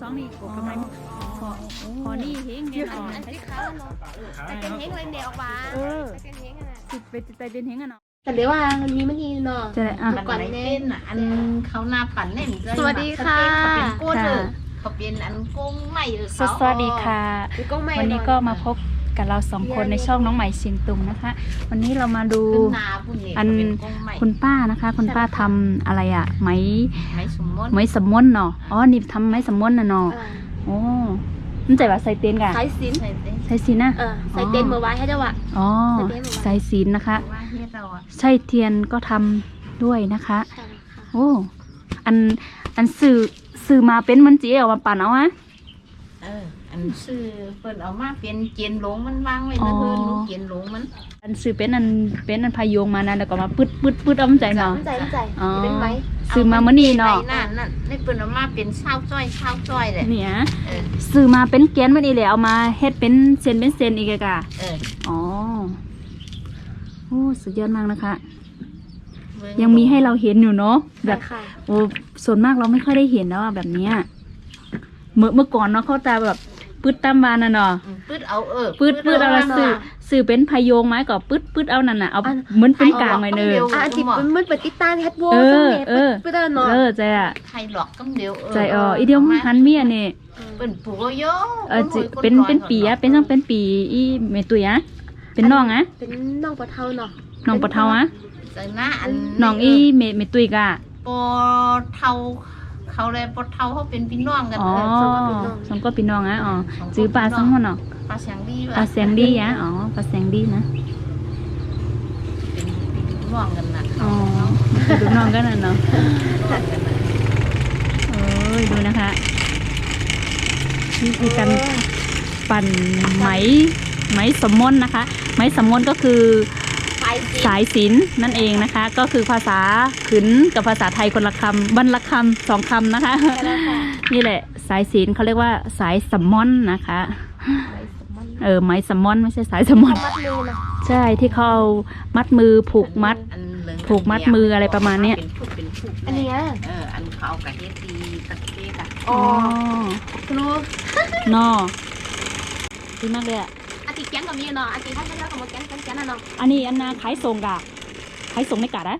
สองนี่กบกำไรพอพอนี่เฮงเนี่ยอันอันที่เขาเนาะแต่เป็นเฮงเลยเดียวออกมาเออแต่เป็นเฮงอะนะสิไปใจเป็นเฮงอะเนาะแต่เดี๋ยวว่ามันมีมันทีเนาะแต่ก่อนแน่เป็นอันเขาหน้าปั่นเล่นเลยสวัสดีค่ะเขาเป็นโก้เดอค่ะเขาเป็นอันกุ้งใหม่เออสเขาสวัสดีค่ะ วันนี้ก็มาพบกับเราสองคนในช่องน้องใหม่เชียงตุงนะคะ วันนี้เรามาดูอันคุณป้านะคะ คุณป้าทำอะไรอะไหม ม้สมมติไหมสมมนเนาะอ๋อนี่ทำไหมสมมนน่ะเนาะเออโอ้มันใจว่าใส่เตียนกะสายสินใส่เต้นใส่สีนะเออใส่เต็นเมื่อวานให้เจ้าว่ะอ๋อใส่เตียนเหมือนกันใส่ศีลนะคะว่าเฮ็ดเราอะใช่เทียนก็ทำด้วยนะคะใช่ค่ะโอ้อันอันสื่อสื่อมาเป็นเหมันจีเอามาปั่นเอาอะเอออันซื้อเปิดเอามาเป็นเจียนหลงมันวางไว้นะเพิ่นลูกเจียนหลงมันอันสื่อเป็นอันเป็นอันพายโยงมานะแล้วก็มาปึ๊ดปึ๊ดปึ๊ดเอามันใจเนาะน้ำใจน้ำใจอ๋อเป็นไหมสื่อมาเมื่อนี้เนาะอนั่นนั่นนี่เปิดเอามาเป็นข้าวจ้อยข้าวจ้อยเลยเนี่ยเออสื่อมาเป็นแกนมันอีเลยเอามาเฮ็ดเป็นเซนเป็นเซนอีกอะกะเอออ๋อโอ้สุดยอดมากนะคะเบิ่ยังมีให้เราเห็นอยู่เนาะแบบค่ะโอ้ส่วนมากเราไม่ค่อยได้เห็นแล้วอะแบบเนี้ยเมื่อเมื่อก่อนเนาะเขาจะแบบ ปืดตามวานน่ะเนาะอืมปืดเอาเออปืดปืดเอาละสื่อสื่อเป็นพายโยงไม้ก็ปืดปืดเอานั่นน่ะเอาเหมือนเป็นกลางไว้เนยอะอันที่มันมันเปิดติดตั้งเฮ็ดโบเออซึ่งเนี่ยเออ เปิดเปิดเนาะเออใจอะใครหลอกกำเดียวเออใจอ๋ออีเดียวหันเมียนี่เป็นปลูกเยอะเออจิเป็นเป็นปีอะเป็นต้องเป็นปีอีเมตุยอะเป็นน้องอะเป็นน้องปะเทาเนาะน้องปะเทาอะใจนะอันน้องอีเมเมตุยกะ ปอเทา เขาเลยปอเทาเขาเป็นพี่น้องกันอ๋อเออสองก็ปีน้องอะอ๋อจื้อปลาสังหอนเนาะปลาเสียงดีปลาเสียงดีอะอ๋อปลาเสียงดีนะเป็นพี่น้องกันนะอ๋อดูน้องกันน่ะเนาะเอ้ยดูนะคะนี่คือการปั่นไหมไหมสมมนนะคะ ไหมสมมนก็คือ สายสินสายศิลป์นั่นเองนะคะ ก็คือภาษาขืนกับภาษาไทยคนละคำบรรละคำสองคำนะคะใช่แล้วค่ะนี่แหละสายศิลป์เขาเรียกว่าสายสมมอนนะคะเออไหมสมมอนไม่ใช่สายสมมอนมัดมือนะใช่ที่เขาเอามัดมือผูกมัดอันเหลืองผูกมัดมืออะไรประมาณเนี้ยเป็นผูกเป็นผูกอันเนี้ยเอออันเขาเอากับเฮ็ดดีตะเกียกะอ๋อครูนอดีมากเลยอะอันที่แกนก็มีเนาะอันที่ให้ให้เราสมมติแกนแกนแกนน่ะเนาะอันนี้อันนาขายส่งกะขายส่งในกะนะ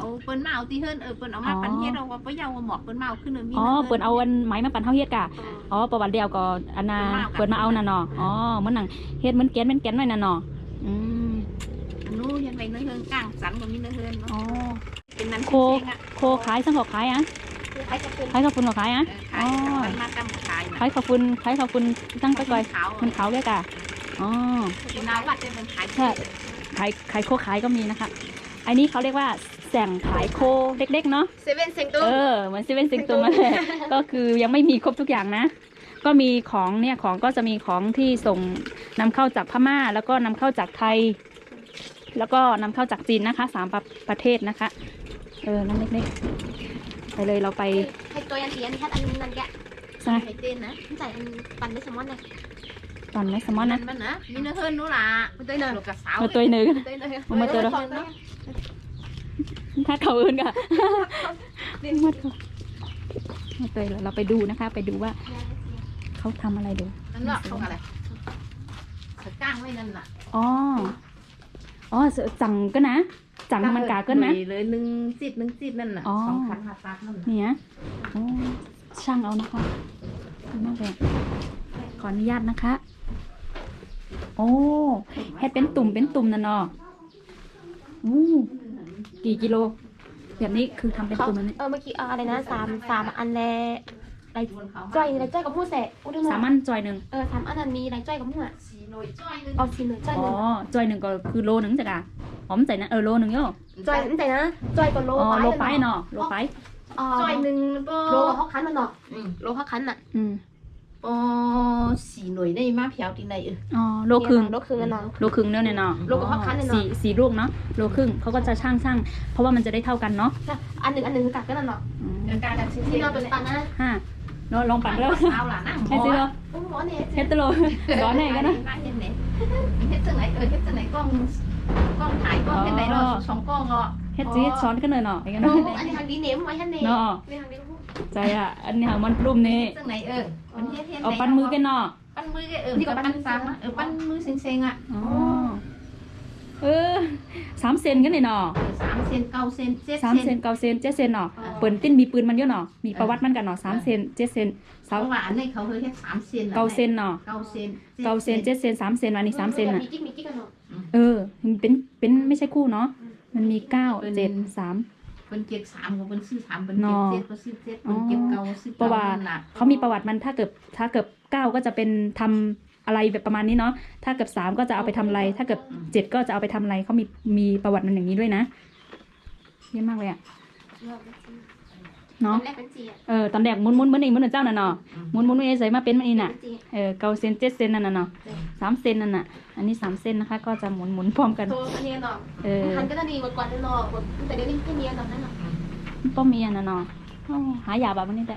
เอาเปิ้นมาเอาที่เฮิรนเออเปิ้นเอามาอ๋อปันเฮ็ดเอาว่าบ่ยาวว่าหมอกเปิ้นมาเอาขึ้นเนินพี่อ๋อเปิดเอาอันไหมมาปั่นเท่าเฮ็ดกะอ๋อประวัติเดียวก็อันนาเปิดมาเอาน่ะเนาะอ๋อมันหนังเฮ็ดเหมันแกนเหมันแกนไว้น่ะเนาะอืมอันนู้นยังไปเนื้อเฮิรนกลางสันก็มีเนื้อเฮิรนเนาะอ๋อเป็นนั้นโคเองอะโคขายสังขอขายอะใครจะเป็นขายข้าวปุ้นก็ขายอะเออขายมันมากำขายขายข้าวปุ้นขายข้าวปุ้นตั้งไปก่อยขาวมันขาวแก่กะ อ๋อเป็นนาวัดเป็นขายใช่ขายขายโคขายก็มีนะคะ อันนี้เขาเรียกว่าแสงขายโคเล็กๆเนาะเซเว่นเซงตุ้เออเหมือนเซเว่นซิงตุงนั่นแหละก็คือยังไม่มีครบทุกอย่างนะ ก็มีของเนี่ยของก็จะมีของที่ส่งนำเข้าจากพม่า แล้วก็นำเข้าจากไทย แล้วก็นำเข้าจากจีนนะคะสามประประเทศนะคะ เออนั่นเล็กๆไปเลยเราไปให้ตัวยันเตียนแค่อันนั้นแกใช่ไข่เต้นนะใส่อันปั่นด้วยแซลมอนเลยตอนไหมสมอนนะมันนะมีเนื้อเฮิรนนู้นล่ะ มันตัวหนึ่งลูกกระสาวมาตัวหนึ่งตัวหนึ่งเอามาตัวละถ้าเขาอื่นก็มาตัวมาตัวเราไปดูนะคะ ไปดูว่า เขาทำอะไรดูนั่นเนาะเขาอะไรเขาก้างไว้นั่นน่ะอ๋ออ๋อเสือจังก็นะจังมันกาเกินไหมเลยหนึ่งจิตหนึ่งจิตนั่นน่ะอ๋อสองคันหาปากนั่นน่ะเนี่ยโอ้ช่างเอานะคะดีมากเลยขออนุญาตนะคะ โอ้เฮ็ดเป็นตุ่มเป็นตุ่มนั่นเนาะอู้กี่กิโล แบบนี้คือทำเป็นเขาตุ่มนั่นนี่เออเมื่อกี้เอาอะไรนะสามสามอันแลไรบนเขาจ้อยไรจ้อยกับผู้แสะอุ้ยสามันจอยหนึ่งเออสามอันนั้นมีไรจ้อยกับผู้อะสีหน่อยจ้อยหนึงเอาสีหนึ่งจ้อยอ๋หอนึ่งจอยหนึ่งก็คือโลหนึ่งจ้ะกะอ๋อมนใจนะเออโลหนึ่งโย่จ้อยนั่นใจนะจ้อยกับโลอ๋อโลไปเนาะเนาะโลไปจ้อยหนึ่งแล้วก็โลกับฮอกคันมันเนาะอืมโลฮอกคันน่ะ อืม อ๋อสีหน่วยได้มาเพียวที่ไหนเอออ๋อโลครึ่งโลครึ่งอะเนาะโลครึ่งเนี่ยเนาะโลกับฮอกคันเนี่ยเนาะสี่สี่ลูกเนาะโลครึ่งเขาก็จะช่างช่างเพราะว่ามันจะได้เท่ากันเนาะอันหนึ่งอันหนึ่งกัดกันน่ะเนาะอืมเดี๋ยวการดับชิ้นที่เดียเราวเป็นปันนะห้าเนาะลองปั่นเด้อเอาล่ะนะให้ซื้อเด้อโอ้โหเนี่ยเฮ็ดตะโลร้อนแน่กันนะเฮ็ดไหนเฮ็ดจังไหนเออเฮ็ดจังไหนกล้องกล้องถ่ายกล้องเฮ็ดไหนเนาะสองกล้องเนาะเฮ็ดจีเฮ็ดซ้อนกันเลยเนาะไอ้กันโอ้เนาะอันนี้ทางดีเนมไว้ท่านเนมเนาะ ในทางดีก็พูดใจอะ อันนี้หางมันปลุ่มนี่จังไหนเออมันเฮ็ดเฮ็ดเอาปั้นมือกันเนาะปั้นมือกันเออนี่ก็ปั้นซ้ำอะเออปั้นมือเซ็งๆอะอ๋อเออสามเซนกันเลยเนาะเออสามเซนเก้าเซนเจ็ดสามเซเซนนเก้าเซนเจ็ดเซนเนาะเปิ้นติ้นมีปืนมันเยอะเนาะมีประวัติมันกันเนาะสามเซนเจ็ดเซนเพสามราะว่าอันนี้เขาเคยเฮ็ดสามเซนเก้าเซนเนาะเก้าเซนเก้าเซนเจ็ดเซนสามเซนอันนี้สามเซนอะมีกิ๊กมีกิ๊กกันเนาะเออมันเป็นเป็นไม่ใช่คู่เนาะมันมีเก้าเจ็ดสาม เป็นเจ็ดสามกับเป็นซื้อสามเป็นเนาะเจ็ดเจ็ดเป็นซื้อเจ็ดเป็นเจ็ดเก้าซื้อเพราะเก้าว่านั่นน่ะเขามีประวัติมันถ้าเกิดถ้าเกิดเก้าก็จะเป็นทำอะไรแบบประมาณนี้เนาะ ถ้าเกิดสามก็จะเอาไปทำอะไร ถ้าเกิดเจ็ดก็จะเอาไปทำอะไรเขามีมีประวัติมันอย่างนี้ด้วยนะ เยี่ยมมากเลยอะ เนาะแรกเป็นจีอะเออตอนแรกหมุนหมุนเหมือนอีกเหมือนเจ้าน่ะเนาะอืมหมุนหมุนไม่ได้ใส่มาเป็นมันนี่น่ะเป็นจีเออเก้าเซนเจ็ดเซนนั่นน่ะเนาะสามเซนนั่นน่ะ อันนี้สามเซนนะคะ ก็จะหมุนหมุนพร้อมกันตัวอันนี้เนาะเออหันก็จะดีกว่าก่อนเนาะแต่เดี๋ยวนี้แค่นี้เนาะนั่นเนาะป้อมีอันน่ะเนาะโอ้หายาแบบนี้แต่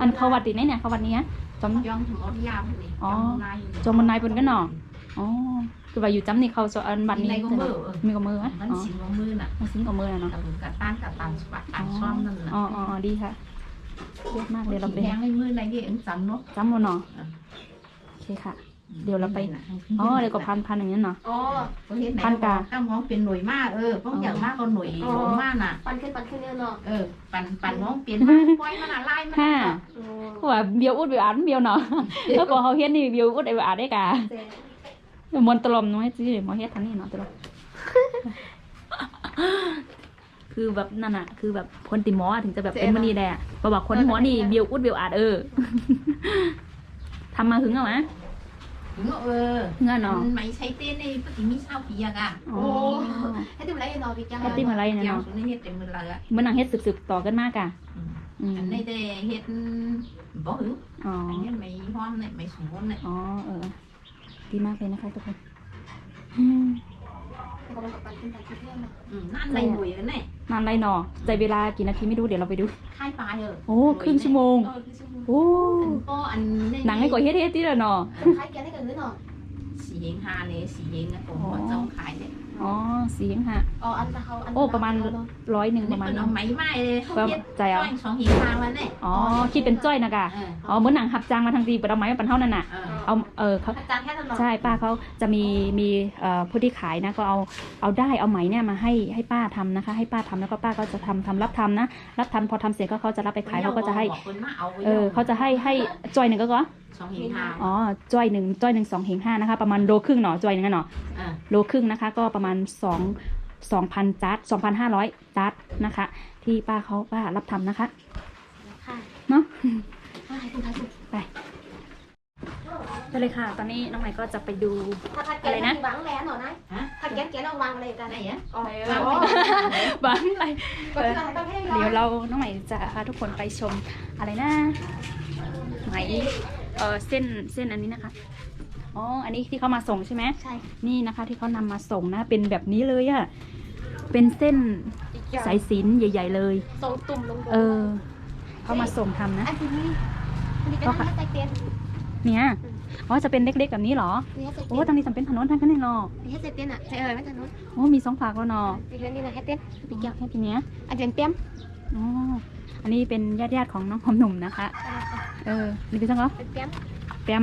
อันเขาวัดติไหนเนี่ยเขาวัดนี้อะจำยองถึงอดยาวเลยอ๋อจำนายอยู่จมมันนายเพิ่นกันเนาะ อ๋อคือว่าอยู่จำนี่เขาสอันบัตรนี้มีในก็มือเออมีกับมือไหมมันอ๋อสิงของมือน่ะมันสิงกับมือน่ะเนาะกับกับต้านกับตานสวัสดิ์ตานซ้อมนั่นน่ะอ๋ออ๋ออ๋อดีค่ะเยอะมากเลยเราไปแทงในมือในเย็นจำเนาะจำมันเนาะโอเคค่ะ เดี๋ยวเราไปอ๋อเดี๋ยวก็พันพันอย่างนี้เนาะอ๋อเขาเฮ็ดไหนพันกาตั้งมองเป็นหน่วยมากเออต้องอย่างมากก็หน่วยหลงมากน่ะปันขึ้นปันขึ้นเนี่ยเนาะเออปั่นปั่นมองเปลี่ยนมากปล่อยมันอะไล่มันห้าอะโอ้เพราะว่าเบียวอุดเบียวอ่านเบียวเนาะแล้วก็เขาเฮ็ดนี่เบียวอุดไอ้เบียวอ่านได้กะ เจ๊มนตลมน้อยจีหมอเฮ็ดทันนี่เนาะตลมคือแบบนั่นน่ะคือแบบคนติหมอถึงจะแบบเป็นมันนี่แหละเพราะว่าคนหมอนี่เบียวอุดเบียวอ่านเออทำมาหึงเอาไหมถึงเออหึงอะเนาะมันไม่ใช่เต้นในปฏิมิชาวปีอะอะอ๋อให้ดูอะไรเนาะพี่จ้าให้ติ้มอะไรเนี่ยเจ้าเนาะสุดนี่เฮ็ดเต็มมือเลยอะเหมื่อนนางเฮ็ดสืบๆต่อกันมากอะอืมอืมอันนี้ได้เฮ็ดบ่หึงอ๋ออันนี้ไม่ห้อมเนี่ยไม่สมบูรณ์เนี่ยอ๋อเออ ดีมากเลยนะคะทุกคนอืมเขาบอกปันขึ้นปันขึ้นเนี่ยเนาะอืมนั่นในหน่วยกันเนี่ยนานไรหนอใจเวลากี่นาทีไม่รู้เดี๋ยวเราไปดูค่ายปลาเออโอ้ครึ่งชั่วโมงเออคือชั่วโมงโอ้อันก็อันนี้หนังให้ก่อยเฮ็ดเฮ็ดที่ละหนอคล้ายแกได้กันหรือเนาะสีเฮงฮาเนี่ยสีเฮงนะผมว่าเจ้าขายเนี่ย อ๋อเสียงค่ะอ๋ออันเขาอันโอ้ประมาณร้อยหนึ่งอันปนี้ระมาณเป็นนี้เอาไม้ไม้เลยเขาเฮ็ดใจเอาจ้อยสองเฮงฮาวันเนี่ยอ๋อคิดเป็นจ้อยนะกะเอออ๋อเหมือนหนังหับจางมาทางดีปะเอาไม้มาปันเท่านั่นน่ะเออเอาเออเขาอาจารย์แค่นั้นเนาะใช่ป้าเขาจะมีมีเอ่อผู้ที่ขายนะก็เอาเอาได้เอาไหมเนี่ยมาให้ให้ป้าทำนะคะ ให้ป้าทำแล้วก็ป้าก็จะทำทำรับทำนะรับทำพอทำเสร็จก็เขาจะรับไปขายเขาก็จะให้บอกคนมาเอาไว้เออเขาจะให้ให้จอยหนึ่งก็ก็สองเฮงฮาอ๋อจอยหนึ่งจอยหนึ่งสองเหงห้านะคะ ประมาณโลครึ่งเนาะจอยหนึ่งอะเนาะเออโลครึ่งนะคะ ก็ประมาณสองสองพันจัดสองพันห้าร้อยจัดนะคะ ที่ป้าเขาป้ารับทำนะคะค่ะเนาะให้คุณทายสุดไปเลยค่ะ ตอนนี้น้องใหม่ก็จะไปดูถ้าถ้าแกมีวางแหวนหน่อยนะฮะถ้าแกแกเราวางอะไรกันไหนอะอ๋อบ้านอะไรก็คืออะไรต้องให้เดี๋ยวเราน้องใหม่จะพาทุกคนไปชมอะไรนะไหมเออเส้นเส้นอันนี้นะคะ อ๋อ อันนี้ที่เขามาส่งใช่ไหมใช่ นี่นะคะที่เขานำมาส่งนะ เป็นแบบนี้เลยอะเป็นเส้นสายสิญจนใหญ่ ๆ เลยทรงตุ่มลงเออเขามาส่งทำนะ อันนี้อันนี้เป็นอะไรเตียนเนี่ย อ๋อ จะเป็นเล็กๆแบบนี้เหรอ นี่เตียนโอ้ตรงนี้จำเป็นถนนทางกันเลยเนาะนี่เตียนอะใช่เออไม่ทันนู้นโอ้มีสองฝากแล้วเนาะอีกเรื่องนี้นะให้เตียนปีกอยากให้ทีเนี้ยอันเตียนเตี้ยมอ๋ออันนี้เป็นญาติๆของน้องหอมหนุ่มนะคะ เออนี่เป็นจังเหรอเป็นเตี้ยมเตรียม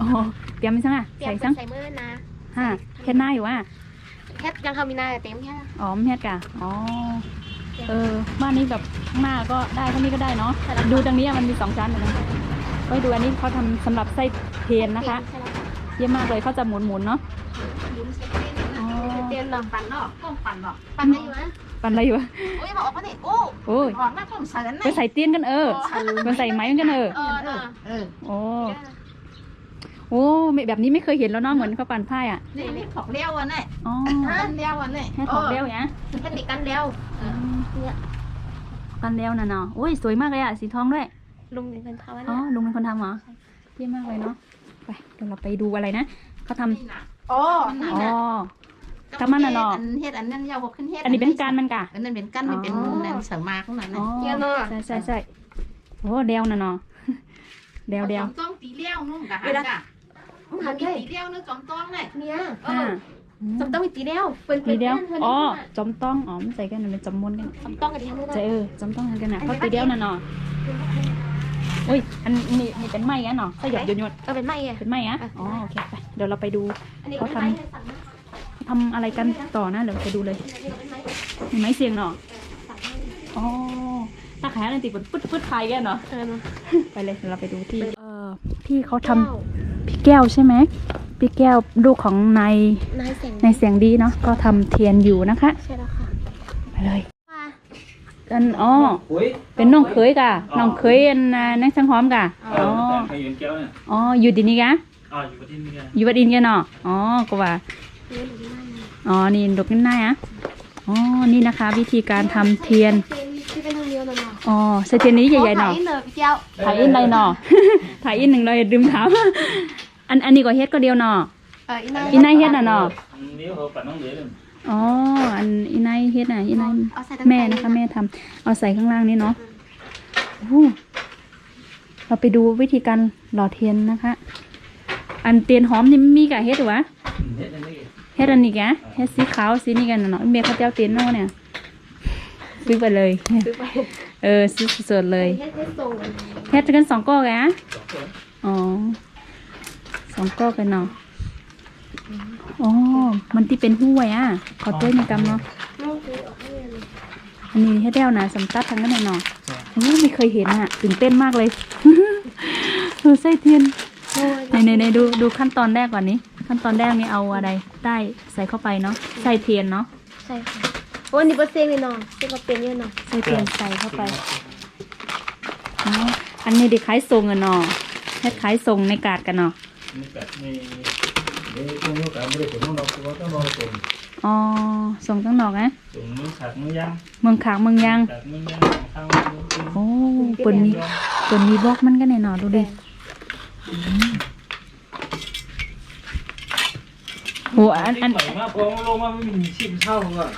อ๋อเตรียมเป็นจังอะ เตี้ยใส่มจังใส่มือนะฮะเฮ็ดหน้าอยู่อะแค่ยังเขามีนาเต็มแค่อ๋อไม่เฮ็ดกะอ๋อเออบ้านนี้แบบข้างหน้าก็ได้ข้างนี้ก็ได้เนาะดูตรงนี้อะมันมีสองชั้นเหมือนกันก็ดูอันนี้เขาทำสำหรับไส้เทียนนะคะ เยี่ยมมากเลยเขาจะหมุนๆเนาะอ๋อเตียนหลังปั่นเนาะก้มปั่นเนาะปั่นได้อยู่นะปันอะไรอยู่อะโอ้ยบอกออกมาดิโอ้โอ้ยออกมาผมเสริญไปใส่เตียนกันเออไปใส่ไม้กันเออเออเออเออโอ้ โอ้ไม่แบบนี้ไม่เคยเห็นแล้วเนาะเหมือนเขาปั่นผ้าอะนี่นี่ของเลี้ยวอะเนี่ยอ๋อกันเลี้ยวอะเนี่ยให้ของเร็วเนี่ยแค่ติดกันแล้วกันเร็วน่ะเนาะโอ้ยสวยมากเลยอะสีทองด้วยลุงเป็นคนทำอ๋อนะลุงเป็นคนทำเหรอเยี่ยมมากเลยเนาะไปเดี๋ยวเราไปดูอะไรนะเขาทำนี่น่ะอ๋ออ๋อทำมันน่ะเนาะอัเฮ็ดอันนั้นยาวกว่าขึ้นเฮ็ดอันนี้เป็นการมันกะอันนั้นเป็นกันไม่เป็นมูลนั่นเสริมมาของนั้นอ๋น่ะอใช่ใช่ใช่โอ้เดวน่ะเนาะเดวเดวจอมต้องตีเลี้ยวนุ่งกะหัน กะหันตีได้เลี้ยวนึกจอมต้องเลยเนี่ยเอห้าอสมต้องมีตีเดียวเปิ้นตีเดียวปิ้นอ๋อเปิ้นจอมต้องอ๋อมันใส่กันมันเป็นจอมมนกันสมต้องกันที่ทำได้ใช่เออจอมต้องกันน่ะเขาตีเดียวน่ะเนาะอุ้ยอันนี้นี่เป็นไม้กันเนาะใส่หยดหยดหยดเออเป็นไม้ไงเป็นไม้อะอ๋อโอเคไปเดี๋ยวเราไปดูอันนี้เขาเป็นทำไม้เลยสั่งมาทำอะไรกันต่อนะเดี๋ยวไปดูเลยอันนี้เป็นไม้มีไม้เสียงเนาะสั่งมาอ๋อตาขายอะไรติดบนปึ๊ดปึ๊ดไทยกันเนาะเออมาไปเลยเดี๋ยวเราไปดูที่เออ พี่เขาทำพี่แก้วใช่ไหมพี่แก้วลูกของนายนายเสียงนายเสียงดีเนาะก็ทำเทียนอยู่นะคะใช่แล้วค่ะไปเลยว่ากันอ๋อ Ui. เป็นน้องเคยกะน้องเคยอันน่ะนักสังหอมกะอ๋อ Ờ, phải yến kéo nè. อ๋ออยู่ที่นี่กะ Ờ, chỉ có tin kia. อยู่วัดอินกันเนาะอ๋อก็ว่าเนื้อหนูดีมากเลยอ๋อ นี่ดอกนิ้นหน้าอะอ๋อ นี่นะคะ วิธีการทำเทียนที่เป็น ทางเดียวหน่อยเนาะอ๋อใส่เทียนนี้ใหญ่ๆหน่อยขถ่ายเลยพี่เจ้าถ่ายอินเลยหน่อถ่ายอินหนึ่งเลยดื่มถามอันอันนี้ก็เฮ็ดก็เดียวหน่อเอออีนายอีนายเฮ็ดน่ะเนาะ Nếu hộp bạn nó lưới lên. อ๋อ อันอีนายเฮ็ดน่ะอีนายเอาใส่ตั้งแม่นะคะ แม่ทำเอาใส่ข้างล่างนี่เนาะโอ้โหเราไปดูวิธีการหล่อเทียนนะคะ อันเทียนหอมนี่มีกะเฮ็ดหรอวะ Hết lên đây. เฮ็ดอันนี้แกะเฮ็ดสีขาวสีนี่กันน่ะเนาะเมียเขาเจ้าเตียนเนาะเนี่ย ซื้อไปเลย ซื้อไปเออซื้อสดๆเลยเฮ็ดให้ส่งกันเฮ็ดกันสองก้อแกะอ๋อสองก้อกันเนาะอ๋อมันที่เป็นห้วยอะขอตัวในกรรมเนาะลูกซื้อออกให้เลยอันนี้เฮ็ดแล้วนะสำตัดทางนั้นเนาะโอ้ไม่เคยเห็นอะตื่นเต้นมากเลยเออไส้เทียนโอ้ยในในในดูดูขั้นตอนแรกก่อนนี้ ขั้นตอนแรกนี่เอาอะไรได้ใส่เข้าไปเนาะใส่เทียนเนาะใช่ค่ะ โอ้ยนี่เปอร์เซ็นต์เลยเนาะเซ็นก็เป็นเยอะเนาะใส่เทียนใส่เข้าไปอ๋ออันนี้เด็กขายทรงอะเนาะเฮ็ดขายทรงในกาดกันเนาะ Như cả này. Để không có cả bữa cũng nó có cái bao cùng. อ๋อส่งตั้งนอกนะ Cùng nó sạc nó giăng. เมืองขางเมืองยัง Sạc nó giăng. Thang nó cũng. โอ้เปิดมีเปิดมีบล็อกมันก็แน่นอนดูดิโหอันอัน Thích mày mà có lô mà mình chim sao rồi. โอ้เป็นไหมอะ Ờ. เข้ามาตัวอะ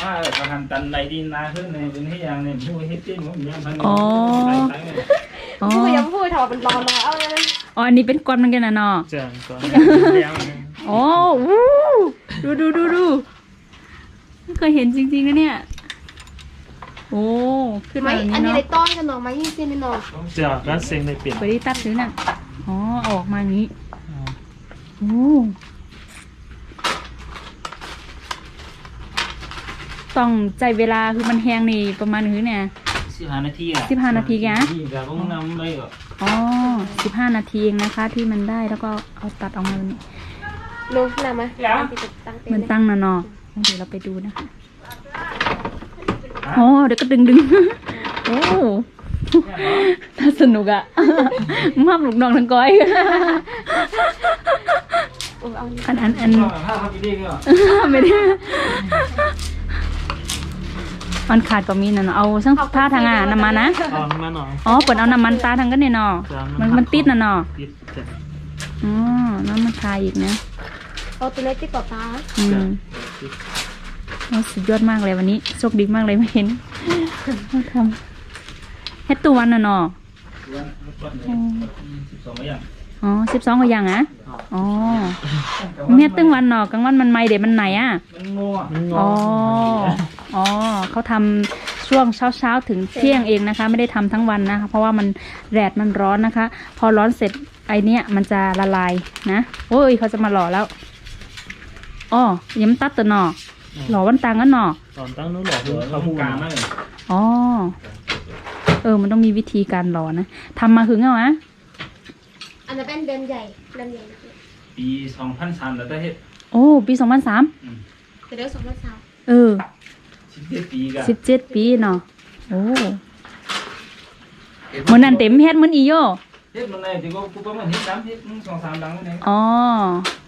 Mà ở thằng hành tần này đi na hơn này đến hết hàng này mua hết trên một nhang thằng Ồ. này. Tay này. อ๋อพูดยังพูดถอดเป็นรอรอเอาเลยอ๋ออันนี้เป็นก้อนมันกันนะเนาะ Chẳng có. อ๋อวู้ดูดูดูดูไม่เคยเห็นจริงๆนะเนี่ย โอ้ ขึ้นไม่มาอย่างอันี้นนี้เนาะได้ต้อนกันเนาะไม่ยิ่งเส้นเลยเนาะ Dạ, các sinh này biển. ไปที่ตัดซื้อน่ะ อ๋อเอาออกมาอย่างนี้ โอ้ ต้องใจเวลาคือมันแห้งนี่ประมาณคือเนี่ยสิบห้านาทีอะสิบห้านาทีแกที่กับพวกน้ำได้ก็อ๋อสิบห้านาทีเองนะคะ ที่มันได้แล้วก็เอาตัดออกมาแบบนี้ลงนำมาตั้งเต็เหมือนมตั้งนะเนาะเดี๋ยวเราไปดูนะคะอ๋อเดี๋ยวก็ดึงดึงโอ้น่าสนุกอะมากลูกน้องทั้งก้อยโอ้เอาอันอันอันถ้าเขาไปดีก็ไม่ได้ มันขาดก็มีนะเนาะเอาช่างผ้าทางอะน้ำมันนะอ๋อมาหน่อยอ๋อเปิดเอาน้ำมันตาทางกันเนี่ยเนาะมันมันติดนะเนาะติดจ้ะอ๋อน้ำมันทาอีกนะเอาตัวเล็กที่กว่าฟ้าอืมโอ้สุดยอดมากเลยวันนี้โชคดีมากเลยไม่เห็นเขาทำเฮ็ดตัววันน่ะเนาะวันวันสิบสองอย่างอ๋อสิบสองก็ยังอะ อ๋อเฮ็ดตึงวันเนาะกลางวันมันไม่เดี๋ยวมันไหนอะมันงัวมันอ๋ออ๋อเขาทำช่วงเช้าเช้าๆถึงเที่ยงเองนะคะ ไม่ได้ทำทั้งวันนะคะเพราะว่ามันแดดมันร้อนนะคะ พอร้อนเสร็จไอเนี้ยมันจะละลายนะโอ้ยเขาจะมาหล่อแล้วอ๋อย้ำตัดตัวหนอหล่อวันตังกันหนอตอนตั้งนู้นหลอกเขาพูดกันมากอ๋อเออ มันต้องมีวิธีการหล่อนะทำมาหึงเอาอะ อันนั้นเป็นเดือนใหญ่เดือนใหญ่ปีสองพันสามแล้วได้เฮ็ดโอ้ ปีสองพันสามแต่เดี๋ยวสองพันสามเออสิบเจ็ดปีกันสิบเจ็ดปีเนาะโอ้เหมือนนั่นเต็มเฮ็ดเหมือนอีโยเฮ็ดมันเลยที่ก็กูประมาณเฮ็ดสามเฮ็ดสองสามดังนี่อ๋อ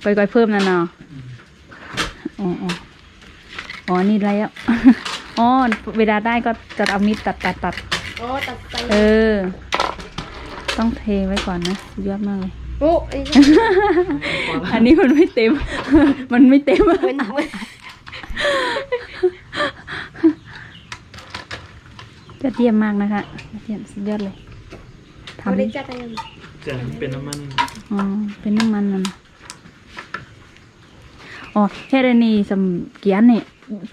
ก้อยๆเพิ่มนั่นเนาะอ๋ออ๋ออ๋อนี่ไรอะอ๋อเวลาได้ก็จะเอามีดตัดตัดตัดโอ้ตัดใจเออ ต้องเทไว้ก่อนนะสุดยอดมากเลย โอ้ยอันนี้มันไม่เต็ม มันไม่เต็มเหมือนเหมือนยอดเยี่ยมมากนะคะยอดเยี่ยมสุดยอดเลยทำไม่ได้จัดอะไรจะเป็นน้ำมันอ๋อเป็นน้ำมันนั่นน่ะอ๋อเฮ็ดอันนี้สำเกียนนี่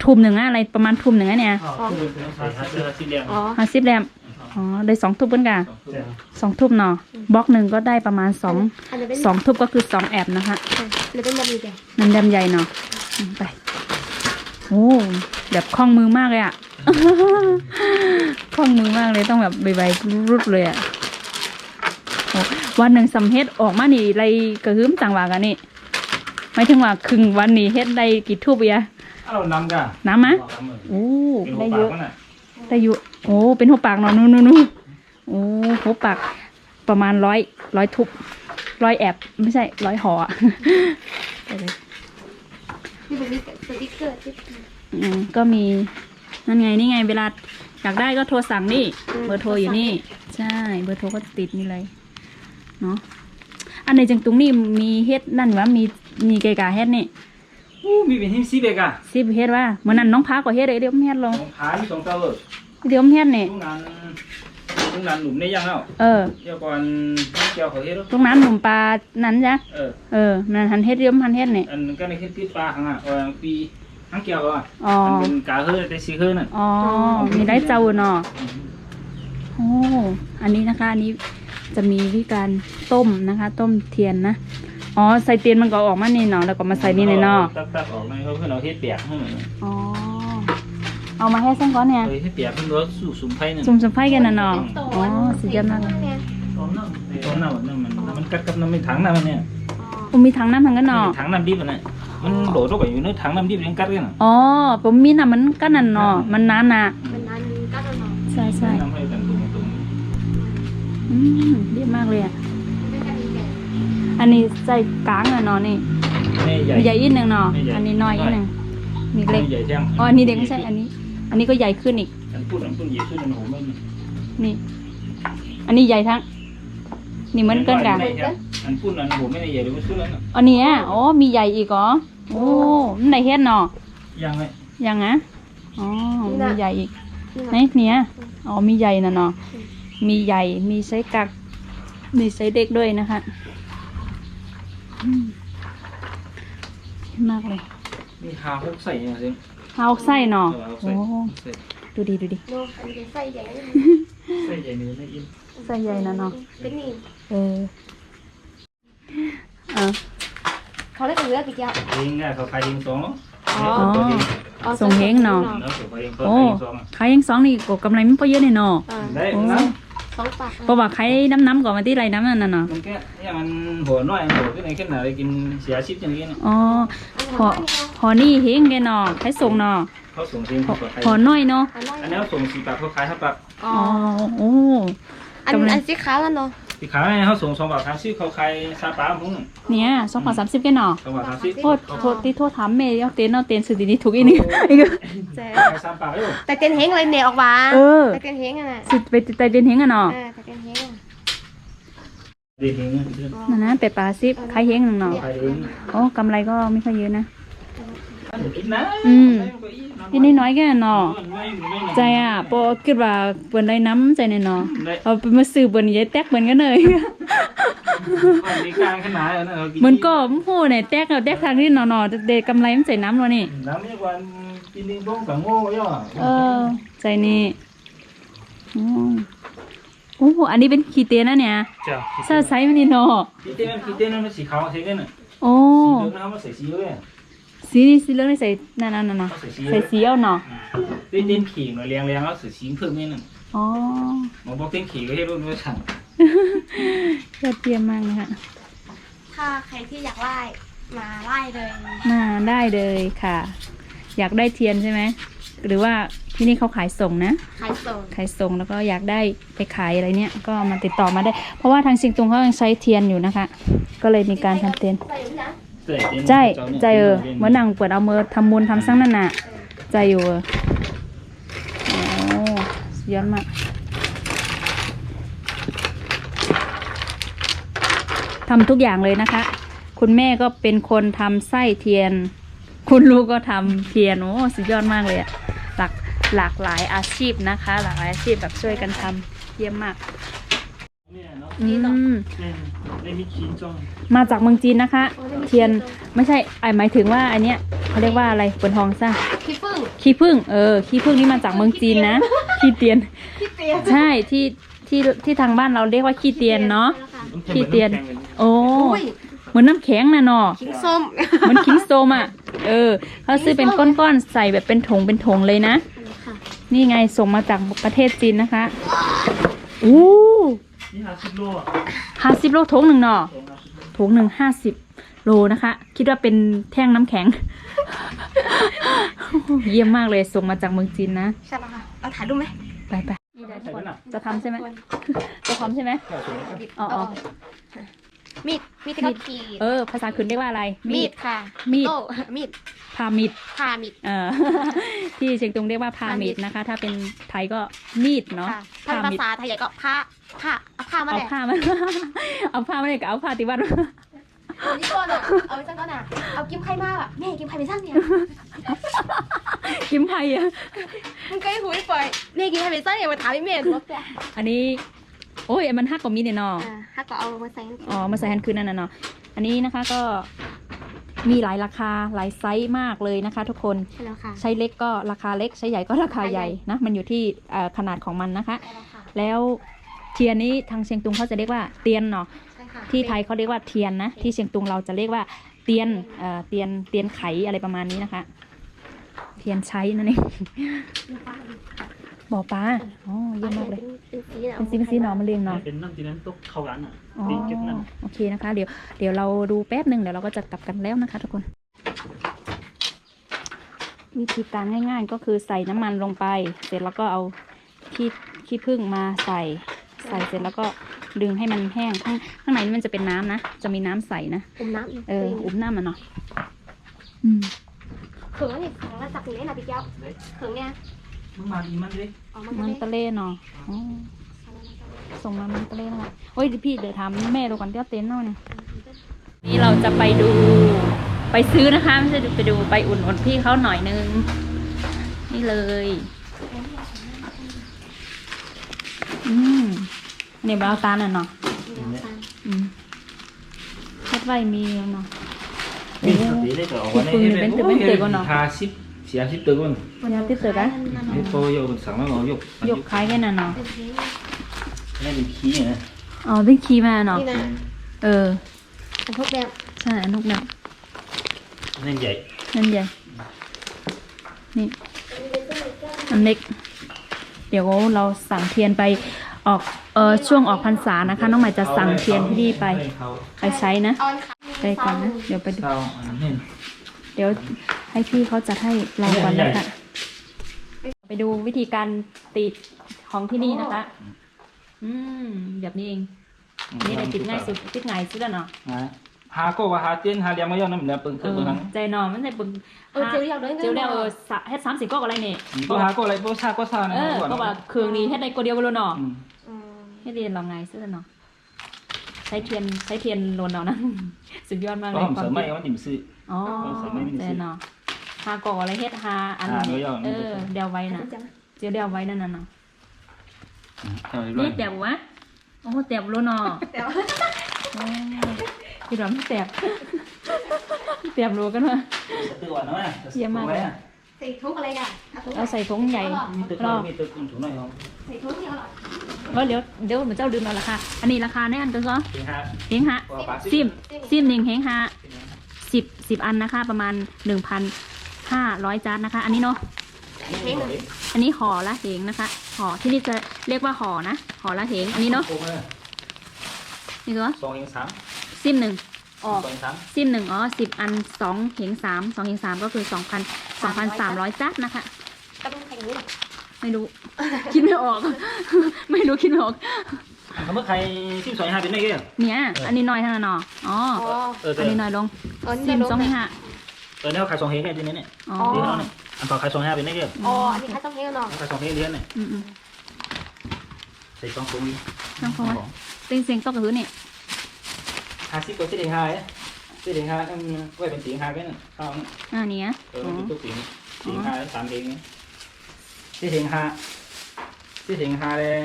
ทุ่มหนึ่งอะอะไรประมาณทุ่มหนึ่งอะเนี่ยใส่เสื้อสีเหลืองอ๋อห้าสิบแรม อ๋อได้สองทุบกันกะสองทุบเนาะบล็อกหนึ่งก็ได้ประมาณสองอันนี้เป็นสองทุบก็คือสองแอบนะคะหรือเป็นแบบนี้แกน้ำดำใหญ่เนาะอืมไปโอ้แบบคล่องมือมากเลยอะ คล่องมือมากเลยต้องแบบใบๆรุดๆเลยอะโอ้วันหนึ่งสำเฮ็ดออกมานี่ไรกระหึ่มต่างว่ากันนี่หมายถึงว่าครึ่งวันนี้เฮ็ดได้กี่ทุบเบียเอาน้ำกันน้ำมะโอ้เป็นได้หัวเยปากอะมันน่ะได้อยู่ โอ้เป็นหัวปากเนาะนู่นนู่นนู่นโอ้หัวปากประมาณร้อยร้อยทุบร้อยแอบไม่ใช่ร้อยห่ออะไปเลยนี่เป็นสติ๊กเกอร์ที่อืมก็มีนั่นไงนี่ไงเวลาอยากได้ก็โทรสั่งนี่อืมเบอร์โทรอยู่นี่ ใช่ เบอร์โทรก็ติดนี่เลยเนาะอันไหนจังตุงนี่มีเฮ็ดนั่นวะมีมีไก่กาเฮ็ดนี่อู้มีเป็นหิมซีเบกอะซิบเฮ็ดว่าเมื่อนั้นน้องพักก็เฮ็ดเลยเดี๋ยวผมเฮ็ดลสองงขามีสองเตาเลย เดี๋ยวผมเฮ็ดนี่ทุกงานทุกงานหลุมได้ยังแล้วเออเดี๋ยวก่อนเกี่ยวเขาเฮ็ดตรงนั้นหนุ่มปลานั้นจ้ะเออเออ มันหันเฮ็ดเดี๋ยวผมหันเฮ็ดนี่อันก็ในเฮ็ดที่ปลาข้างอะเออปีทั้งเกี่ยวอะอ๋อมันเป็นกาเฮือแต่สีเฮือน่ะอ๋อ มีได้เจ้าเนาะ โอ้ อันนี้นะคะ อันนี้จะมีวิธีการต้มนะคะ ต้มเทียนนะ อ๋อ ใส่เทียนมันก็ออกมานี่เนาะ แล้วก็มาใส่นี่เลยเนาะ ตักตักออกมาเขาเพิ่นเอาเฮ็ดเปียกให้มันอ๋อ เอามาให้เส้นก้อนเนี่ยเฮ้ยเฮ็ดเปียกเพิ่นว่าสู่สุมไผนั่นจุ่มสมไฟกันนะเนาะอ๋อสุดยอดมากเลยตอนนั้นตอนนั้นมันมันกัดกับน้ำมันถังน้ำมันเนี่ยผมมีถังน้ำถังกันเนาะถังน้ำดิบอะเนี่ยมันโดดลงไปอยู่ในถังน้ำดิบยังกัดกันอะอ๋อผมมีน่ะมันก็นั่นเนาะมันนานน่ะเป็นอันก็โดนหนอนใช่ใช่น้ำให้กันตรงตรงอืมดีมากเลยอะเป็นกันนี้แกอันนี้ใส่กลางอะเนาะนี่แม่ใหญ่ใหญ่อีกหนึ่งเนาะไม่ใหญ่อันนี้น้อยอีกหนึ่งนี่เล็กใหญ่จังอ๋ออันนี้เด็กไม่ใช่อันนี้ อันนี้ก็ใหญ่ขึ้นอีกอันพูดอันพูดใหญ่ขึ้นอันโหไม่นี่ อันนี้ใหญ่ทั้ง นี่เหมือนกันกันอันพูดอันโหไม่ได้ใหญ่เลยมันสุดแล้วน่ะอันนี้อะอ๋อมีใหญ่อีกเหรอโอ้มันไหนเฮ็ดเนาะยังไงยังอะอ๋อมีใหญ่อีกไหนนี่เนี่ยอ๋อมีใหญ่นะเนาะมีใหญ่มีไซส์กัก มีไซส์เด็กด้วยนะคะอืมดีมากเลย มีหาหกใส่ยังไง เอาไส้เนาะเอาโอ้ใส่ดูดีดูดีโน้อันนี้ใส่ใหญ่ใส่ใหญ่เนื้อไม่อินไส้ใหญ่นะเนาะเป็นนี่เออเออเขาเรียกเลือดปีกยาวเองอะเขาขายเองสองอ๋ออ๋อส่งเฮงเนาะแล้วเขาขายเองเขาโอ้ขายเองสองอะขายยังสองนี่ก็กำไรมันก็เยอะเลยเนาะ อ่า ได้โอ้ นะ สองปากเพราะว่าขายน้ำน้ำก่อนมาที่ไรน้ำนั่นน่ะเนาะมันแค่ยังมันหัวน้อยหัวขึ้นไหนขึ้นไหนกินเสียชิปอย่างนี้นะอ๋อพอพอนี่เฮงแกเนาะขายส่งเนาะเขาส่งเองพอเขาขายพอน้อยเนาะอันน้อยอันนี้เขาส่งสี่ปากเขาขายห้าปากอ๋ออ๋อโอ้อันอันสีขาวแล้วเนาะ ที่ขายเขาส่งสองบาทสามสิบเขาขายซาปาพุ่งเนี่ยสองพันสามสิบแกเนาะสองบาทสามสิบโทษโทษที่โทษถามเมย์เอาเต้นเอาเต้นสุดดีๆถูกอีนี่อีกแต่ขายสามปากอยู่แต่เต้นเฮงเลยเนี่ยออกมาเออแต่เต้นเฮงอะนะสุดไปไตเต้นเฮงอะเนาะเออแต่เต้นเฮงอะดีเองนั่นนะเป็ดปลาซิบขายเฮงหนึ่งเนาะขายเองโอ้กำไรก็ไม่ค่อยเยอะนะกินนะ อืมที่นี่น้อยแกเนาะใจอะพอคิดว่าเปิ้นได้น้ำใจแน่เนาะเอาไปมาซื้อเปิ้นยายแตกเปิ้นกันเลยดีกลางขนาดนั้นเหมือนก็พูดเนี่ยแตกเอาแตกทางนี้เนาะๆเดกำไรมันใส่น้ำแล้วนี่น้ำนี่วันกินดิ้งบ้งกับโง่ย่อเออใจนี่อืมโอ้โห อันนี้เป็นขีเตียนนะเนี่ยจ้าซาไซส์มันนี่เนาะขีเต้นขีเต้นมันสีขาวใช่กันน่ะโอ้สีเหลืองนะครับมันใส่สีเลย สีนี่สีเหลืองนี่ใส่นั่นนั่นนั่นใส่สีใส่สีเอาเนาะเต้นเต้นขี่หน่อยเลี้ยงเลี้ยงแล้วใส่สีเพิ่มนิดนึงอ๋อหมอบอกเต้นขี่ก็ให้รุ่นด้วยสั่งยอดเยี่ยมมากเลยค่ะถ้าใครที่อยากไล่มาไล่เลยมาได้เลยค่ะ อยากได้เทียนใช่ไหมหรือว่าที่นี่เขาขายส่งนะ ขายส่ง ขายส่งแล้วก็อยากได้ไปขายอะไรเนี่ย ก็มาติดต่อมาได้ เพราะว่าทางซิงตุงเขายังใช้เทียนอยู่นะคะ ก็เลยมีการทำเทียน ใส่ใจใจเออเมื่อนนางเปิดเอามือทำบุญทำสร้างนั่นน่ะ ใจอยู่เออโอ้สุดยอดมากทำทุกอย่างเลยนะคะ คุณแม่ก็เป็นคนทำไส้เทียน คุณลูกก็ทำเทียนโอ้สุดยอดมากเลยอะหลากหลากหลายอาชีพนะคะ หลากหลายอาชีพแบบช่วยกันทำเยี่ยมมาก เนี่ยเนาะอืมแม่ไม่มีขีนจ้องมาจากเมืองจีนนะคะ เทียนไม่ใช่ไอหมายถึงว่าอันเนี้ยเขาเรียกว่าอะไรเปิดทองซะขี้ผึ้งขี้ผึ้งเออขี้ผึ้งนี่มาจากเมืองจีนนะขี้เตียน ขี้เตียนใช่ที่ที่ที่ทางบ้านเราเรียกว่าขี้เตียนเนาะต้องขี้เตียนแข็งเลยโอ้โอ้ยเหมือนน้ำแข็งน่ะเนาะขิงส้มเหมันคิงโซมอะเออเขาซื้อเป็นก้อนๆใส่แบบเป็นถงเป็นถงเลยนะค่ะนี่ไงส่งมาจากประเทศจีนนะคะอู้ นี่หาสิบโลอะห้าสิบโลถงหนึ่งเนาะสองหาสิบโลถงหนึ่งห้าสิบโลนะคะ คิดว่าเป็นแท่งน้ำแข็ง เยี่ยมมากเลยส่งมาจากเมืองจีนนะ ใช่แล้วค่ะเอาถ่ายรูปไหมไปไปจะทำใช่ไหมจะทำใช่ไหมอ๋ออ๋อ มีดมีดที่เขาขีดเออ ภาษาคืนเรียกว่าอะไร มีดค่ะ มีด โต้มีดพามิดผ่ามีด เออ ที่เชียงตุงเรียกว่าพามิดนะคะ ถ้าเป็นไทยก็มีดเนาะค่ะถ้าเป็นภาษาไทยก็ผ้าผ้าเอาผ้ามาเอาเลยผ้ามา เอาผ้ามาเลยกับเอาผ้าติวัดเอานี่ก่อนอะเอาไปสักก่อนอะเอากิมไข่มาอะแม่กิมไข่ไปสร้างเนี่ยกิมไผ่อะมันก็ให้หุยปล่อยแม่กิมไข่ไปสร้างเนี่ยมาถามพี่เมย์รถแต่อันนี้ โอ้ยมันหักกว่ามีเนี่ยเนาะอ่าถ้าก็เอามาใส่อ๋อมาใส่แฮนด์คืนนั่นน่ะเนาะอันนี้นะคะก็มีหลายราคาหลายไซส์มากเลยนะคะ ทุกคนใช่แล้วค่ะใช้เล็กก็ราคาเล็กใช้ใหญ่ก็ราคาใหญ่นะมันอยู่ที่เอ่อขนาดของมันนะคะ ใช่แล้วค่ะแล้วเทียนนี้ทางเชียงตุงเขาจะเรียกว่าเตียนเนาะ ใช่ค่ะที่ไทยเขาเรียกว่าเทียนนะที่เชียงตุงเราจะเรียกว่าเตียนเอ่อเตียนเตียนไขอะไรประมาณนี้นะคะ เทียนใช้นั่นเอง บ่อปลาอ๋อเยี่ยมมากเลย เป็นสีเป็นซีเป็นซีหนอมาเรียงเนาะ เป็นน้ำจีนนั้นตกเข้ากันอะอ๋อ ดีเก็บนั่นโอเคนะคะ เดี๋ยว เดี๋ยวเราดูแป๊บหนึ่งเดี๋ยวเราก็จะกลับกันแล้วนะคะ ทุกคน วิธีการง่าย ๆ ก็คือใส่น้ำมันลงไป เสร็จแล้วก็เอาขี้ขี้ผึ้งมาใส่ ใส่เสร็จแล้วก็ดึงให้มันแห้งข้างข้างในนี่มันจะเป็นน้ำนะ จะมีน้ำใสนะอมน้ำอีกเออ อุ้มน้ำมันเนาะ อืม เขิงอันนี้ของมาจากไหนนะพี่เจ้าเขิงเนี่ย มึงมาดีมันเลยออกมามันเลยตะเล่เนาะอ๋อส่งมามันตะเล่นะคะโอ้ยเดี๋ยวพี่เดี๋ยวถามแม่ดูก่อนเดี๋ยวเต็นท์เนาะเนี่ยนี่เราจะไปดูไปซื้อนะคะไม่ใช่ไปดูไปอุ่นอุ่นพี่เขาหน่อยนึง นี่เลย อืมเนี่ยบราวตาลน่ะเนาะอืมเฮ็ดไว้มีเนาะมีสติได้ก็วันนี้หาสิบเสียสิบตัวก่อน วันนี้ติดเสือกะให้โตโยกสั่งแล้วก็ยกยกขายกันน่ะเนาะนี่เป็นขี้นะอ๋อเป็นคีย์มาเนาะ นี่นะเออ ผมพกแบบใช่อันนุกเนี่ยนั่นใหญ่นั่นใหญ่ นี่ อันเล็ก เดี๋ยวเราสั่งเทียนไปออก เออช่วงออกพรรษานะคะ น้องใหม่จะสั่งเทียนที่นี่ไป ไปใช้นะเอาอันค่ะไปก่อนนะ เดี๋ยวไปดูเศร้าอันนี้เดี๋ยว ให้พี่เขาจัดให้เราก่อนนะคะไปดูวิธีการติดของที่นี่นะคะ อืมแบบนี้เองนี่เลยติดง่ายสุดติดง่ายสุดแล้วเนาะหาก็ว่าหาเตียนหาเลี้ยงมาย่อน้ำเนื้อปึงเอคืออปึงทั้งใจเนอมันใจปึงเออเจียวเดียวเลยเจียวเดียวเออสะเฮ็ดสามสิบก็อะไรเนี่ยก็หาก็อะไรก็ซาก็ซานะเออก็ว่าเครื่องนี้เฮ็ดได้ก็เดียวบ่รู้เนาะอืมเฮ็ดเรียนเราไงซื่อเนาะใช้เทียนใช้เทียนโลนเอานะสุดยอดมากเลก็ยผมควาเสริมมไม่คิดว่าดิ่มซื้ออ๋อเสริมไม่มีใจสิเนาะ หาก่ออะไรเฮ็ดหาอันหานี้ย่อยๆเออเดียวไว้น่ะจังเจียวเดียวไว้นั่นน่ะเนาะเอาไปด้วนี่ยแตบวะโอ้แตบโลเนาะแต่ว่าโอ้พี่ดอมแตบแตบโลกันวะตัวนะใส่ทุกอะไรกันเอาทุกเราใส่ถุงใหญ่มีตึกมีตึกถุงหน่อยครับใส่ทุกที่อร่อยว่าเดี๋ยวเดี๋ยวเหมือนเจ้าลืมเอาราคาอันนี้ราคาแน่อันตัวซอถึงห้าเฮงฮะว่าปลาซิมซิมหนึ่งเฮงฮะสิบสิบอันนะคะ ประมาณหนึ่งพัน ห้าร้อยจานนะคะ อันนี้เนาะเฮงหนึ่งอันนี้ห่อละเหงนะคะห่อที่นี่จะเรียกว่าห่อนะห่อละเหงอันนี้เนาะโอ้โหนี่ตัวสองเองสามซิมหนึ่งอ๋อสองเองสามซิมหนึ่งอ๋อสิบอันสองเหงสามสองเหงสามก็คือสองพันสองพันสามร้อยจัดนะคะก็ต้องแข่งนี้ไม่รู้ คิดไม่ออก ไม่รู้คิดไม่ออกเขาเมื่อใครซิมสองห้าเป็นได้กี่เนี่ยอันนี้น้อยเท่านั้นเนาะอ๋ออ๋อเอออันนี้น้อยลงเออซินี่มลสองเหงห้า เออเนี่ยขายสองเฮงแค่ทีนี้เนี่ยอ๋อดีเท่าเนี่ยอันต่อขายสองห้าเป็นได้กี่อ๋ออันนี้ใครต้องเฮงเนาะขายสองเฮงเลี้ยนเนี่ยอืมอืมใส่สองถุงน้องพงษ์เต็งเสียงตกกระหือเนี่ยห้าสิบตัวสี่เฮงห้าเอ้สี่เฮงห้าไว้เป็นสี่เฮงห้ากันข้าวอ่านี้อะเอออ๋อเป็นตัวสี่สี่เฮงห้าสามเฮงเนี่ยสี่เฮงห้าสี่เฮงห้าเลย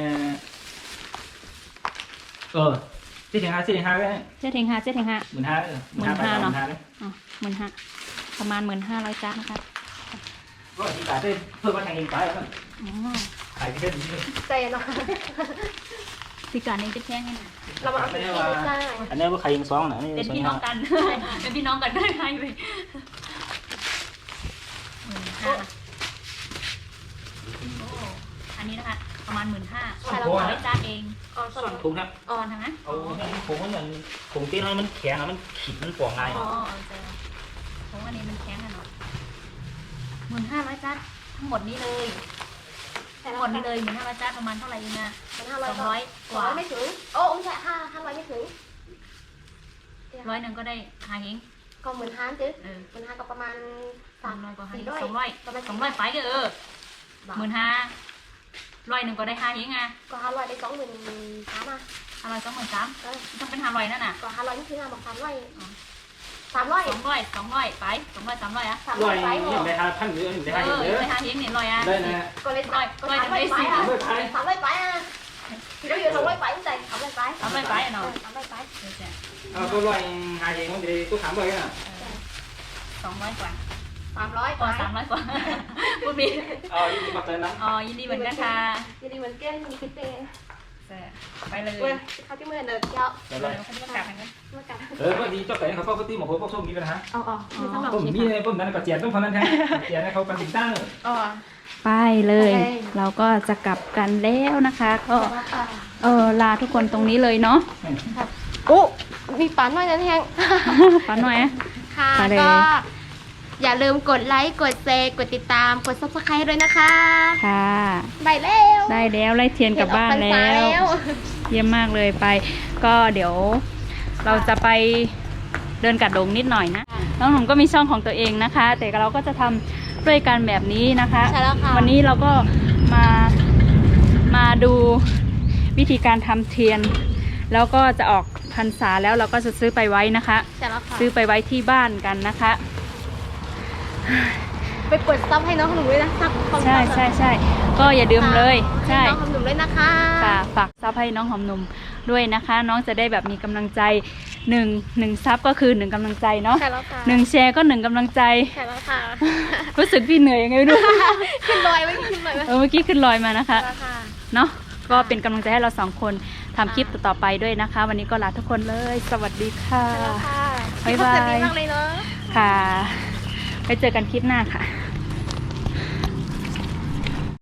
เออเจ็ดถึงห้าเจ็ดถึงห้าก็ได้เจ็ดเทงห้าเจ็ดเทงห้าหมื่นห้าเออหมื่นห้าไปหมื่นห้าหเนอะมื่นห้าเลยอ๋อหมื่นห้า ประมาณหมื่นห้าร้อยจานนะคะก็ที่ขายได้เพิ่มมาแทงเองไปแล้วกันอ๋อขายที่ได้ดีเลยใจเนาะพิการเองจะแพงไงนะเรามาเอาไปกินได้อันนี้ว่าขายเองสองนะนี่เป็นสองพี่น้องกันเป็นพี่น้องกันด้วยให้ไปหมื่นห้าโอ้อันนี้นะคะประมาณหมื่นห้าร้อยจานเองอ๋อสลับถูกครับอ่อนทั้งนั้นเอาผมว่าอย่างผมตีน้อยมันแข็งอะมันขีดมันป่องง่ายอ๋อ เจอผมว่าอันนี้มันแข็งกันเนาะหมื่นห้าร้อยจานทั้งหมดนี้เลยแต่ทั้งละหคมนดนี้เลยหมื่นห้าร้อยจานประมาณเท่าไหร่เองนะเป็นห้าสร้อยองร้อยกร้อว่ายไม่ถึงโอ้ไม่ใช่ห้าห้าร้อยไม่ถึงร้อยหนึ่งก็ได้ห้าเองก็หมื่นห้าจื้อเออหมื่นห้าก็ประมาณสามร้อยกว่าห้าสี่สองร้อยประมาณสองร้อยไปก็เออหมื่นห้าร้อยหนึ่งก็ได้ห้าเองอะก็ห้าร้อยได้สองหมื่นสามอะห้าร้อยสองหมื่นสามเออต้องเป็นห้าร้อยนั่นน่ะก็ห้าร้อยนี่คือห้าบอกสามร้อย สามร้อยสองร้อยสองร้อยไปสองร้อยสามร้อยอะสามร้ร้ออยยไปหมนี่ดได้ห้าพันหรือได้เอห้าอเยอะได้ห้าเองเนี่ยร้อยอะ ได้นะก็เลยร้อยก็ร้อยสามร้อยไปสี่อะเมื่อไทยสามร้อยไปอะที่เราอยู่สามร้อยไปไม่ใช่สามร้อยไปสามร้อยไปอะเนาะสามร้อยไปเดี๋ยวจะเอาก็ร้อยหาเองมันจะได้ตู้ถามเลยนะสองร้อยกว่าสามร้อยกว่าสามร้อยกว่าพูดผิดเอาอีกมาเติมน้อ๋อยินดีเหมือนกันค่ะยินดีเหมือนกันมีคิดเอง ไปเลยเว้ยเขาที่มือเดินเที่ยวำเดี๋ยวเดี๋เลยวยเขาจะกลับกันกันเมื่อกันเออพอดีเจ้าไก่เขาก็ตีหมกหัวพวกส้มมีปัญหาอ๋ออ๋อมีสำหรับผมมีผมนั้นก็เจียนต้องพนันแท้เจียนให้เขาเป็นติ่งตั้งอ๋อไปเลยโอเคเราก็จะกลับกันแล้วนะคะ ก็เออลาทุกคนตรงนี้เลยเนาะโอ้มีปันหน่อยนะแทงฟันหน่อยอะ ค่ะ ไปเลย ก็ อย่าลืมกดไลค์ กดแชร์ กดติดตาม กด subscribe ด้วยนะคะค่ะ ได้แล้วได้แล้วไล่เทียนกลับบ้านเห็ออกพรรษแล้วเยี่ยมมากเลยไป ก็เดี๋ยวเราจะไปเดินกัดดงนิดหน่อยนะ น้องหนุ่มก็มีช่องของตัวเองนะคะ แต่เราก็จะทำด้วยกันแบบนี้นะคะ ใช่แล้วค่ะ วันนี้เราก็มามาดูวิธีการทำเทียน แล้วก็จะออกพรรษาแล้วเราก็จะซื้อไปไว้นะคะ ใช่แล้วค่ะ ซื้อไปไว้ที่บ้านกันนะคะ ไปกดซับให้น้องขนมด้วยนะซับความใช่ใช่ใช่ก็อย่าลืมเลย ใช่ ให้น้องขนมด้วยนะคะค่ะฝากซับให้น้องหอมหนุ่มด้วยนะคะ น้องจะได้แบบมีกำลังใจหนึ่งหนึ่งซับก็คือหนึ่งกำลังใจเนาะใช่แล้วค่ะหนึ่งแชร์ก็หนึ่งกำลังใจ ใช่แล้วค่ะรู้สึกพี่เหนื่อยยังไงไม่รู้ ขึ้นลอยไว้ขึ้นลอยไว้เออเมื่อกี้ขึ้นลอยมานะคะใช่แล้วค่ะ เนาะก็เป็นกำลังใจให้เราสองคนทำคลิปต่อๆไปด้วยนะคะ วันนี้ก็ลาทุกคนเลย สวัสดีค่ะใช่แล้วค่ะบ๊ายบายคลิปเขาสวยดีมากเลยเนาะ ค่ะ ไปเจอกันคลิปหน้าค่ะ